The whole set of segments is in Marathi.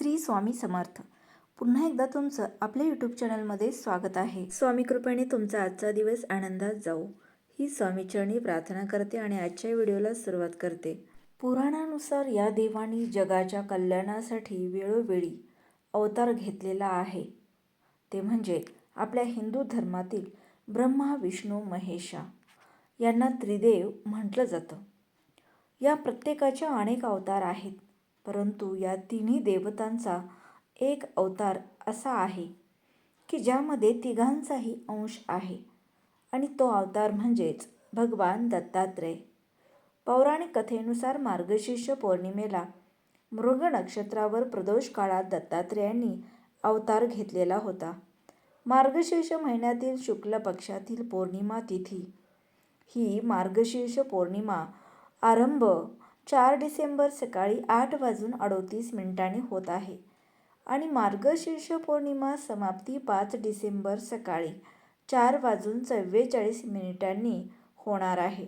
श्री स्वामी समर्थ. पुन्हा एकदा तुमचं आपल्या यूट्यूब चॅनलमध्ये स्वागत आहे. स्वामी कृपेने तुमचा आजचा दिवस आनंदात जाऊ ही स्वामीचरणी प्रार्थना करते आणि आजच्या व्हिडिओला सुरुवात करते. पुराणानुसार या देवानी जगाच्या कल्याणासाठी वेळोवेळी अवतार घेतलेला आहे. ते म्हणजे आपल्या हिंदू धर्मातील ब्रह्मा विष्णू महेशा यांना त्रिदेव म्हटलं जातं. या प्रत्येकाच्या अनेक अवतार आहेत. परंतु या तिन्ही देवतांचा एक अवतार असा आहे की ज्यामध्ये तिघांचाही अंश आहे. आणि तो अवतार म्हणजेच भगवान दत्तात्रय. पौराणिक कथेनुसार मार्गशीर्ष पौर्णिमेला मृग नक्षत्रावर प्रदोष काळात दत्तात्रेयांनी अवतार घेतलेला होता. मार्गशीर्ष महिन्यातील शुक्ल पक्षातील पौर्णिमा तिथी. ही मार्गशीर्ष पौर्णिमा आरंभ चार डिसेंबर सकाळी आठ वाजून अडोतीस मिनिटांनी होत आहे आणि मार्गशीर्ष पौर्णिमा समाप्ती पाच डिसेंबर सकाळी चार वाजून चव्वेचाळीस मिनिटांनी होणार आहे.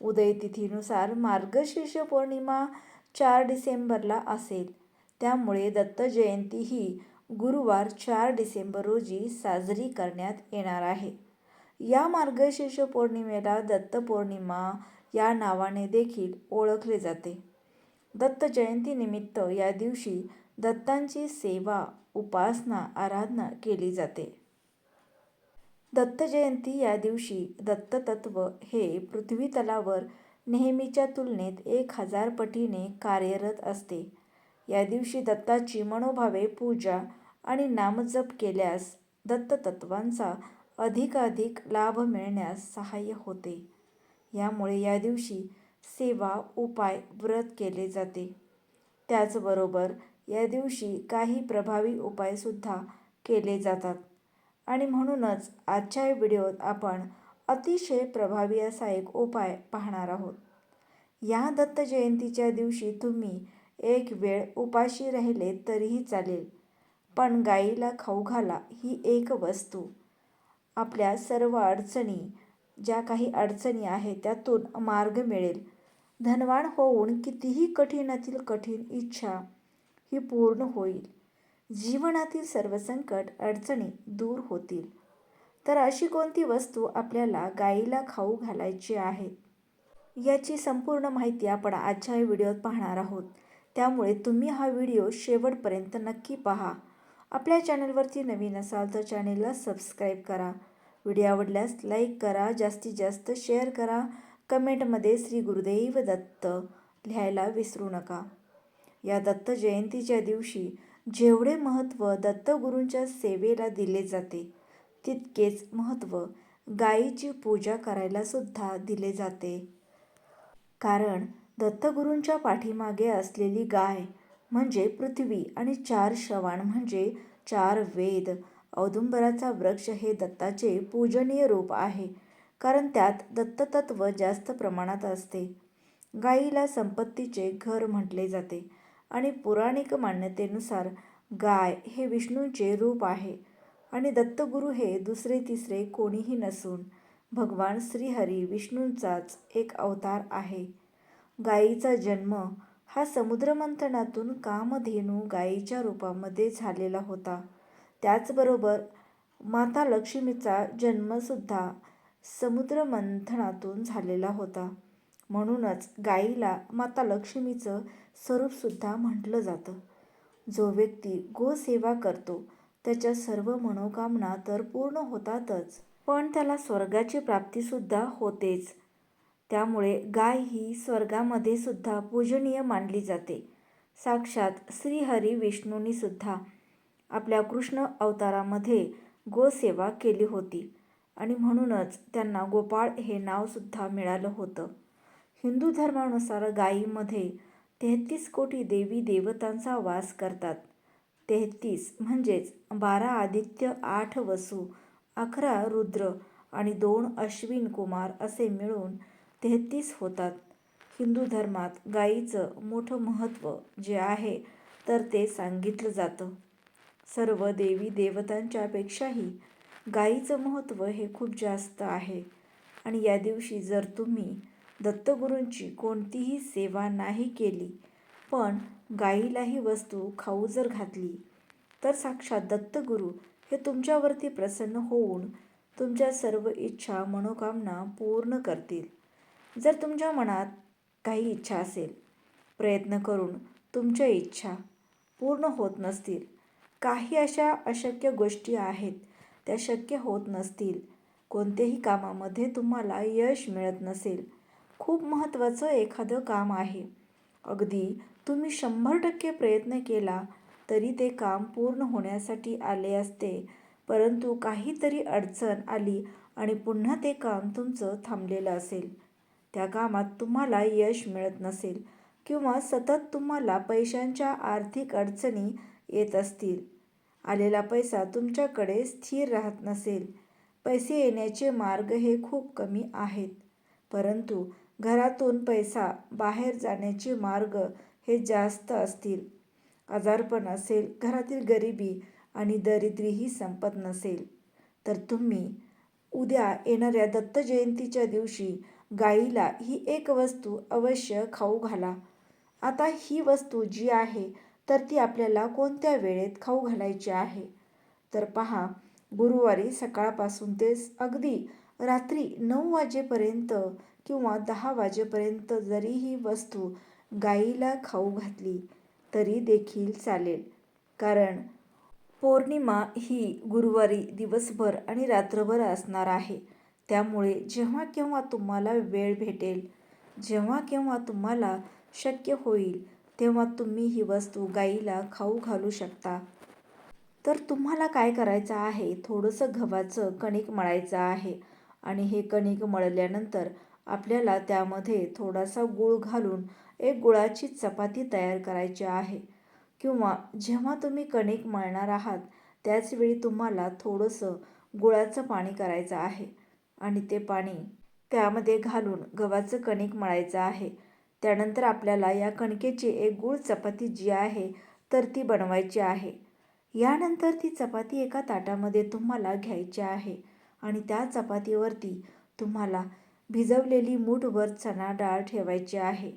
उदयतिथीनुसार मार्गशीर्ष पौर्णिमा चार डिसेंबरला असेल. त्यामुळे दत्त जयंती ही गुरुवार चार डिसेंबर रोजी साजरी करण्यात येणार आहे. या मार्गशीर्ष पौर्णिमेला दत्त पौर्णिमा या नावाने देखील ओळखले जाते. दत्त जयंतीनिमित्त या दिवशी दत्तांची सेवा उपासना आराधना केली जाते. दत्त जयंती या दिवशी दत्ततत्व हे पृथ्वीतलावर नेहमीच्या तुलनेत एक हजार पटीने कार्यरत असते. या दिवशी दत्ताची मनोभावे पूजा आणि नामजप केल्यास दत्ततत्वांचा अधिकाधिक लाभ मिळण्यास सहाय्य होते. यामुळे या दिवशी सेवा उपाय व्रत केले जाते. त्याचबरोबर या दिवशी काही प्रभावी उपायसुद्धा केले जातात. आणि म्हणूनच आजच्या व्हिडिओत आपण अतिशय प्रभावी असा एक उपाय पाहणार आहोत. या दत्त जयंतीच्या दिवशी तुम्ही एक वेळ उपाशी राहिले तरीही चालेल पण गाईला खाऊ घाला ही एक वस्तू. आपल्या सर्व अडचणी ज्या काही अडचणी आहेत त्यातून मार्ग मिळेल. धनवान होऊन कितीही कठीणातील कठीण इच्छा ही पूर्ण होईल. जीवनातील सर्व संकट अडचणी दूर होतील. तर अशी कोणती वस्तू आपल्याला गाईला खाऊ घालायची आहे? याची संपूर्ण माहिती आपण आजच्या व्हिडिओत पाहणार आहोत. त्यामुळे तुम्ही हा व्हिडिओ शेवटपर्यंत नक्की पहा. आपल्या चॅनलवरती नवीन असाल तर चॅनेलला सबस्क्राईब करा. व्हिडिओ आवडल्यास लाईक करा जास्तीत जास्त शेअर करा. कमेंटमध्ये श्री गुरुदेव दत्त लिहायला विसरू नका. या दत्त जयंतीच्या दिवशी जेवढे महत्त्व दत्तगुरूंच्या सेवेला दिले जाते तितकेच महत्त्व गायीची पूजा करायला सुद्धा दिले जाते. कारण दत्तगुरूंच्या पाठीमागे असलेली गाय म्हणजे पृथ्वी आणि चार श्रवण म्हणजे चार वेद. औदुंबराचा वृक्ष हे दत्ताचे पूजनीय रूप आहे कारण त्यात दत्ततत्व जास्त प्रमाणात असते. गायीला संपत्तीचे घर म्हटले जाते आणि पौराणिक मान्यतेनुसार गाय हे विष्णूंचे रूप आहे आणि दत्तगुरू हे दुसरे तिसरे कोणीही नसून भगवान श्रीहरी विष्णूंचाच एक अवतार आहे. गायीचा जन्म हा समुद्रमंथनातून कामधेनू गायीच्या रूपामध्ये झालेला होता. त्याचबरोबर माता लक्ष्मीचा जन्मसुद्धा समुद्रमंथनातून झालेला होता. म्हणूनच गायीला माता लक्ष्मीचं स्वरूपसुद्धा म्हटलं जातं. जो व्यक्ती गोसेवा करतो त्याच्या सर्व मनोकामना तर पूर्ण होतातच पण त्याला स्वर्गाची प्राप्तीसुद्धा होतेच. त्यामुळे गाय ही स्वर्गामध्ये सुद्धा पूजनीय मानली जाते. साक्षात श्रीहरी विष्णूंनीसुद्धा सुद्धा आपल्या कृष्ण अवतारामध्ये गोसेवा केली होती. आणि म्हणूनच त्यांना गोपाळ हे नावसुद्धा मिळालं होतं. हिंदू धर्मानुसार गायीमध्ये तेहतीस कोटी देवी देवतांचा वास करतात. तेहतीस म्हणजेच बारा आदित्य आठ वसू अकरा रुद्र आणि दोन अश्विन कुमार असे मिळून तेहतीस होतात. हिंदू धर्मात गायीचं मोठं महत्त्व जे आहे तर ते सांगितलं जातं. सर्व देवी देवतांच्यापेक्षाही गायीचं महत्त्व हे खूप जास्त आहे. आणि या दिवशी जर तुम्ही दत्तगुरूंची कोणतीही सेवा नाही केली पण गाईला ही वस्तू खाऊ जर घातली तर साक्षात दत्तगुरू हे तुमच्यावरती प्रसन्न होऊन तुमच्या सर्व इच्छा मनोकामना पूर्ण करतील. जर तुमच्या मनात काही इच्छा असेल प्रयत्न करून तुमच्या इच्छा पूर्ण होत नसतील काही अशा अशक्य गोष्टी आहेत त्या शक्य होत नसतील. कोणतेही कामामध्ये तुम्हाला यश मिळत नसेल. खूप महत्त्वाचं एखादं काम आहे. अगदी तुम्ही शंभर टक्के प्रयत्न केला तरी ते काम पूर्ण होण्यासाठी आले असते परंतु काहीतरी अडचण आली आणि पुन्हा ते काम तुमचं थांबलेलं असेल. त्या कामात तुम्हाला यश मिळत नसेल किंवा सतत तुम्हाला पैशांच्या आर्थिक अडचणी येत असतील. आलेला पैसा तुमच्याकडे स्थिर राहत नसेल. पैसे येण्याचे मार्ग हे खूप कमी आहेत. परंतु घरातून पैसा बाहेर जाण्याचे मार्ग हे जास्त असतील. आजारपण असेल घरातील गरिबी आणि दरिद्रीही संपत नसेल. तर तुम्ही उद्या येणाऱ्या दत्त जयंतीच्या दिवशी गाईला ही एक वस्तू अवश्य खाऊ घाला. आता ही वस्तू जी आहे तर ती आपल्याला कोणत्या वेळेत खाऊ घालायची आहे? तर पहा गुरुवारी सकाळपासून ते अगदी रात्री नऊ वाजेपर्यंत किंवा दहा वाजेपर्यंत जरी ही वस्तू गाईला खाऊ घातली तरी देखील चालेल. कारण पौर्णिमा ही गुरुवारी दिवसभर आणि रात्रभर असणार आहे. त्यामुळे जेव्हा केव्हा तुम्हाला वेळ भेटेल जेव्हा केव्हा तुम्हाला शक्य होईल तेव्हा तुम्ही ही वस्तू गाईला खाऊ घालू शकता. तर तुम्हाला काय करायचं आहे? थोडंसं गव्हाचं कणिक मळायचं आहे. आणि हे कणिक मळल्यानंतर आपल्याला त्यामध्ये थोडासा गूळ घालून एक गुळाची चपाती तयार करायची आहे. किंवा जेव्हा तुम्ही कणिक मळणार आहात त्याचवेळी तुम्हाला थोडंसं गुळाचं पाणी करायचं आहे. आणि ते पाणी त्यामध्ये घालून गव्हाचं कणिक मळायचं आहे. त्यानंतर आपल्याला या कणकेची एक गूळ चपाती जी आहे तर ती बनवायची आहे. यानंतर ती चपाती एका ताटामध्ये तुम्हाला घ्यायची आहे आणि त्या चपातीवरती तुम्हाला भिजवलेली मूठभर चणा डाळ ठेवायची आहे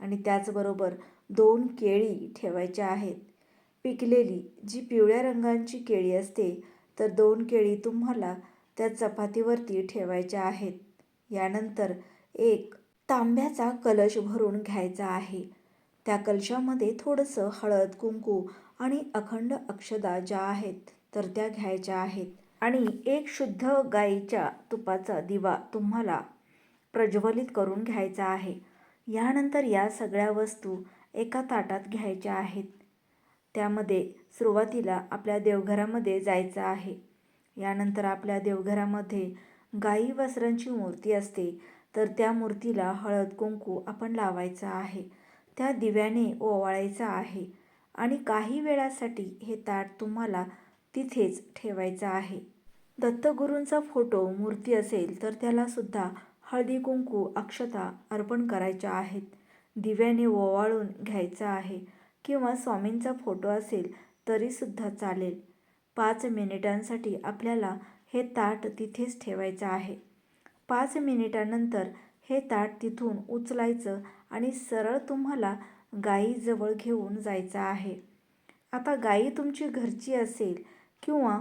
आणि त्याचबरोबर दोन केळी ठेवायच्या आहेत. पिकलेली जी पिवळ्या रंगांची केळी असते तर दोन केळी तुम्हाला त्या चपातीवरती ठेवायच्या आहेत. यानंतर एक तांब्याचा कलश भरून घ्यायचा आहे. त्या कलशामध्ये थोडंसं हळद कुंकू आणि अखंड अक्षदा ज्या आहेत तर त्या घ्यायच्या आहेत. आणि एक शुद्ध गाईच्या तुपाचा दिवा तुम्हाला प्रज्वलित करून घ्यायचा आहे. यानंतर या सगळ्या वस्तू एका ताटात घ्यायच्या आहेत. त्यामध्ये सुरुवातीला आपल्या देवघरामध्ये जायचं आहे. यानंतर आपल्या देवघरामध्ये गाई वस्त्रांची मूर्ती असते. तर त्या मूर्तीला हळद कुंकू आपण लावायचा आहे. त्या दिव्याने ओवाळायचं आहे. आणि काही वेळासाठी हे ताट तुम्हाला तिथेच ठेवायचं आहे. दत्तगुरूंचा फोटो मूर्ती असेल तर त्यालासुद्धा हळदी कुंकू अक्षता अर्पण करायच्या आहेत. दिव्याने ओवाळून घ्यायचं आहे किंवा स्वामींचा फोटो असेल तरीसुद्धा चालेल. पाच मिनिटांसाठी आपल्याला हे ताट तिथेच ठेवायचं आहे. पाच मिनिटानंतर हे ताट तिथून उचलायचं आणि सरळ तुम्हाला गाईजवळ घेऊन जायचं आहे. आता गाई तुमची घरची असेल किंवा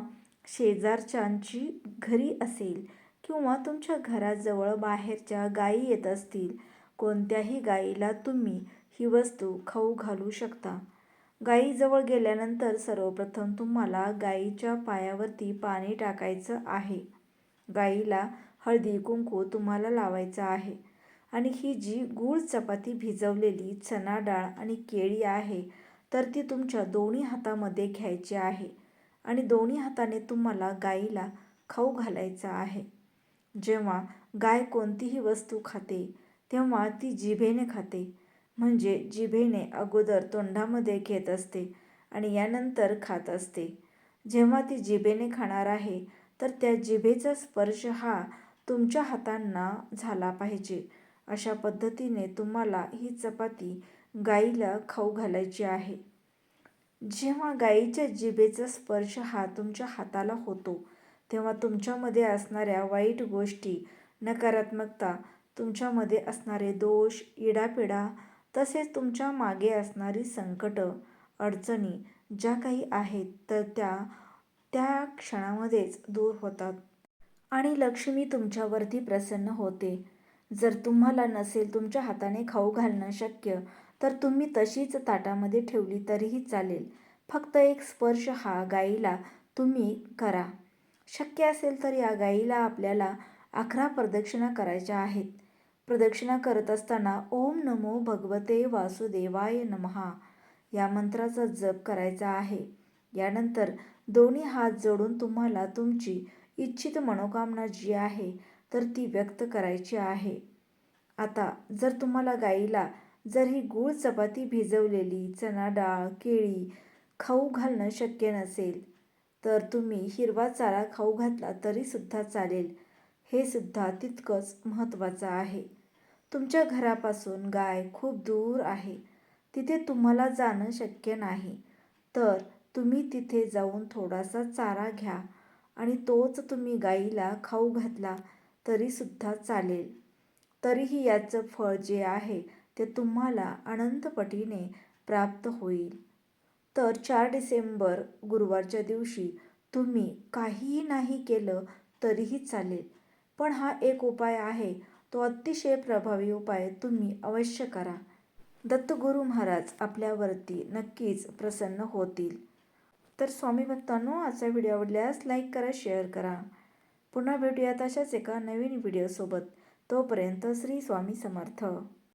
शेजारच्यांची घरी असेल किंवा तुमच्या घराजवळ बाहेरच्या गायी येत असतील कोणत्याही गाईला तुम्ही ही वस्तू खाऊ घालू शकता. गाईजवळ गेल्यानंतर सर्वप्रथम तुम्हाला गाईच्या पायावरती पाणी टाकायचं आहे. गाईला हळदी कुंकू तुम्हाला लावायचं आहे. आणि ही जी गूळ चपाती भिजवलेली चना डाळ आणि केळी आहे तर ती तुमच्या दोन्ही हातामध्ये घ्यायची आहे. आणि दोन्ही हाताने तुम्हाला गाईला खाऊ घालायचं आहे. जेव्हा गाय कोणतीही वस्तू खाते तेव्हा ती जिभेने खाते. म्हणजे जिभेने अगोदर तोंडामध्ये घेत असते आणि यानंतर खात असते. जेव्हा ती जिभेने खाणार आहे तर त्या जिभेचा स्पर्श हा तुमच्या हातांना झाला पाहिजे. अशा पद्धतीने तुम्हाला ही चपाती गाईला खाऊ घालायची आहे. जेव्हा गाईच्या जिभेचा स्पर्श हा तुमच्या हाताला होतो तेव्हा तुमच्यामध्ये असणाऱ्या वाईट गोष्टी नकारात्मकता तुमच्यामध्ये असणारे दोष इडापिडा तसेच तुमच्या मागे असणारी संकटं अडचणी ज्या काही आहेत तर त्या त्या क्षणामध्येच दूर होतात. आणि लक्ष्मी तुमच्यावरती प्रसन्न होते. जर तुम्हाला नसेल तुमच्या हाताने खाऊ घालणं शक्य तर तुम्ही तशीच ताटामध्ये ठेवली तरीही चालेल. फक्त एक स्पर्श हा गाईला तुम्ही करा. शक्य असेल तर या गाईला आपल्याला अकरा प्रदक्षिणा करायच्या आहेत. प्रदक्षिणा करत असताना ओम नमो भगवते वासुदेवाय नमहा. या मंत्राचा जप करायचा आहे. यानंतर दोन्ही हात जोडून तुम्हाला तुमची इच्छित मनोकामना जी आहे तर ती व्यक्त करायची आहे. आता जर तुम्हाला गाईला जर ही गूळ चपाती भिजवलेली चणा डाळ केळी खाऊ घालणं शक्य नसेल तर तुम्ही हिरवा चारा खाऊ घातला तरीसुद्धा चालेल. हे सुद्धा तितकंच महत्त्वाचं आहे. तुमच्या घरापासून गाय खूप दूर आहे. तिथे तुम्हाला जाणं शक्य नाही. तर तुम्ही तिथे जाऊन थोडासा चारा घ्या. आणि तोच तुम्ही गाईला खाऊ घातला तरीसुद्धा चालेल. तरीही याचं फळ जे आहे ते तुम्हाला अनंतपटीने प्राप्त होईल. तर चार डिसेंबर गुरुवारच्या दिवशी तुम्ही काहीही नाही केलं तरीही चालेल. पण हा एक उपाय आहे तो अतिशय प्रभावी उपाय तुम्ही अवश्य करा. दत्तगुरू महाराज आपल्यावरती नक्कीच प्रसन्न होतील. तर स्वामी भक्तांनो आजचा व्हिडिओ आवडल्यास लाईक करा शेअर करा. पुन्हा भेटूयात अशाच एका नवीन व्हिडिओसोबत. तोपर्यंत श्री स्वामी समर्थ.